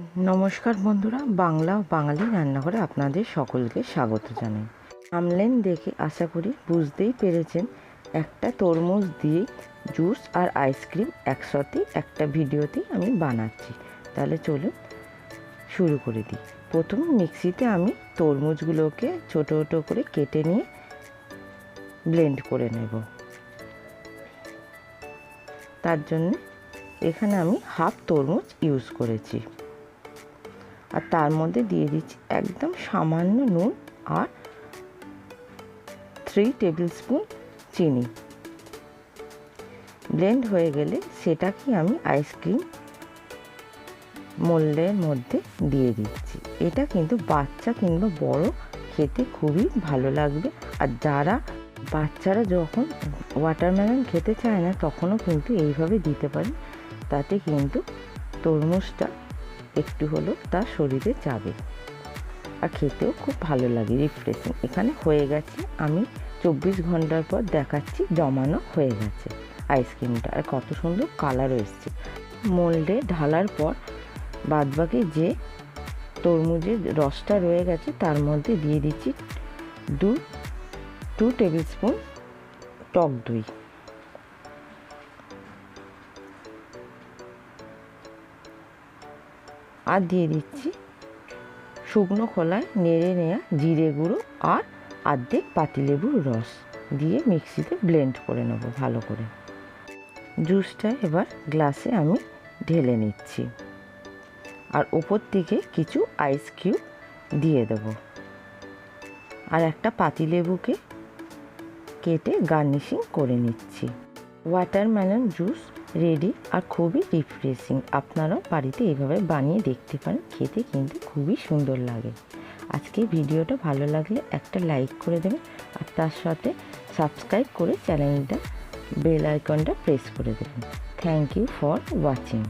নমস্কার বন্ধুরা, বাংলা ও বাঙালি রান্নাঘরে আপনাদের সকলকে স্বাগত জানাই। আমলেন দেখে আশা করি বুঝতেই পেরেছেন, একটা তরমুজ দিয়ে জুস আর আইসক্রিম একসাথে একটা ভিডিওতেই আমি বানাচ্ছি। তাহলে চলুন শুরু করে দিই। প্রথম মিক্সিতে আমি তরমুজগুলোকে ছোটো ছোটো করে কেটে নিয়ে ব্লেন্ড করে নেব। তার জন্যে এখানে আমি হাফ তরমুজ ইউজ করেছি। আর তার মধ্যে দিয়ে দিচ্ছি একদম সামান্য নুন আর থ্রি টেবিল স্পুন চিনি। ব্লেন্ড হয়ে গেলে সেটাকে আমি আইসক্রিম মোল্ডের মধ্যে দিয়ে দিচ্ছি। এটা কিন্তু বাচ্চা কিংবা বড় খেতে খুবই ভালো লাগবে। আর যারা বাচ্চারা যখন ওয়াটারমেলন খেতে চায় না, তখনও কিন্তু এইভাবে দিতে পারে তাতে কিন্তু তরমুজটা একটু হলেও তার শরীরে যাবে। আর খেতেও খুব ভালো লাগে রিফ্রেশিং এখানে হয়ে গেছে, আমি চব্বিশ ঘণ্টার পর দেখাচ্ছি, জমানো হয়ে গেছে আইসক্রিমটা আর কত সুন্দর কালারও এসছে। মোল্ডে ঢালার পর বাদবাকি যে তরমুজের রসটা রয়ে গেছে, তার মধ্যে দিয়ে দিচ্ছি দু টু টেবিল স্পুন টক দই। আর দিয়ে দিচ্ছি শুকনো খোলায় নেড়ে নেওয়া জিরে গুঁড়ো আর আর্ধেক পাতিলেবুর রস দিয়ে মিক্সিতে ব্লেন্ড করে নেব ভালো করে। জুসটা এবার গ্লাসে আমি ঢেলে নিচ্ছি। আর ওপর থেকে কিছু আইস কিউব দিয়ে দেব। আর একটা পাতিলেবুকে কেটে গার্নিশিং করে নিচ্ছি। ওয়াটারমেলন জুস রেডি আর খুবই রিফ্রেশিং আপনারাও বাড়িতে এভাবে বানিয়ে দেখতে পারেন, খেতে কিন্তু খুবই সুন্দর লাগে। আজকে ভিডিওটা ভালো লাগলে একটা লাইক করে দেবেন আর তার সাথে সাবস্ক্রাইব করে চ্যানেলটা বেল আইকনটা প্রেস করে দেবেন। Thank you for watching